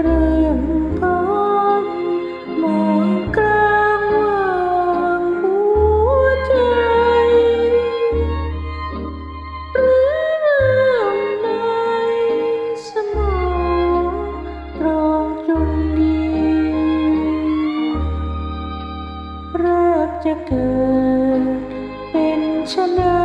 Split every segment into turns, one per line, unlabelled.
เริ่มพบหมอกกลางวางหัวใจเรื่องใน
สมองรอจงดีรกจะเกิดเป็นชนะ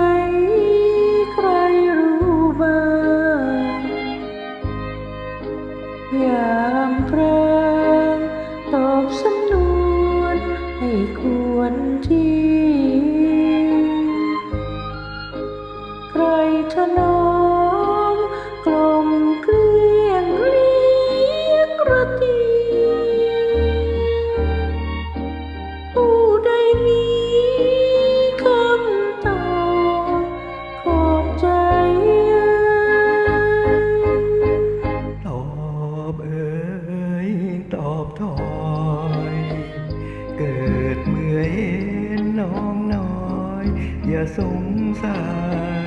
อย่าสงสั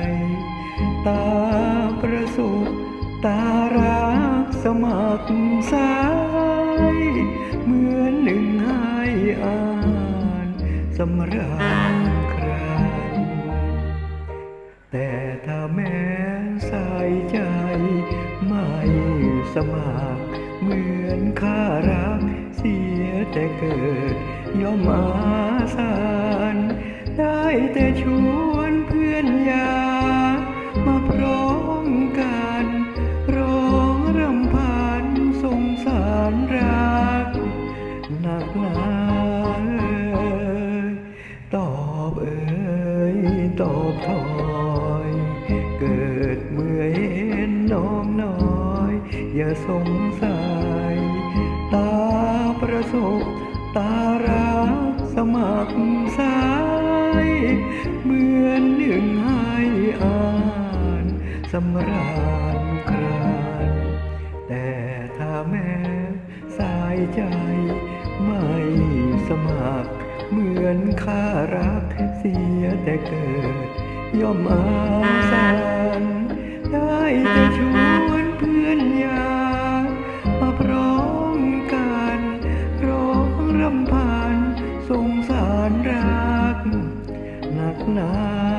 ย ตาประสบตารักสมัครสาย เหมือนหนึ่งให้อ่านสำราญครันแต่ถ้าแม้ใส่ใจ ไม่สมัคร เหมือนข้ารักเสียแต่เกิดยอมอาสา ได้แต่ชวนเพื่อนยา มาพร้อมกัน ร้องรำพันสงสารรักหนักหนาเอ่ยตอบเอ่ยตอบถอย เกิดเมื่อเห็นน้องน้อย อย่าสงสัย ตาประสบตารักสมัครสา เหมือนหนึ่งให้อ่านสำราญครานแต่ถ้าแม้สายใจไม่สมัคร เหมือนข้ารักเสียแต่เกิด ย่อมอาสารได้แต่ชว อ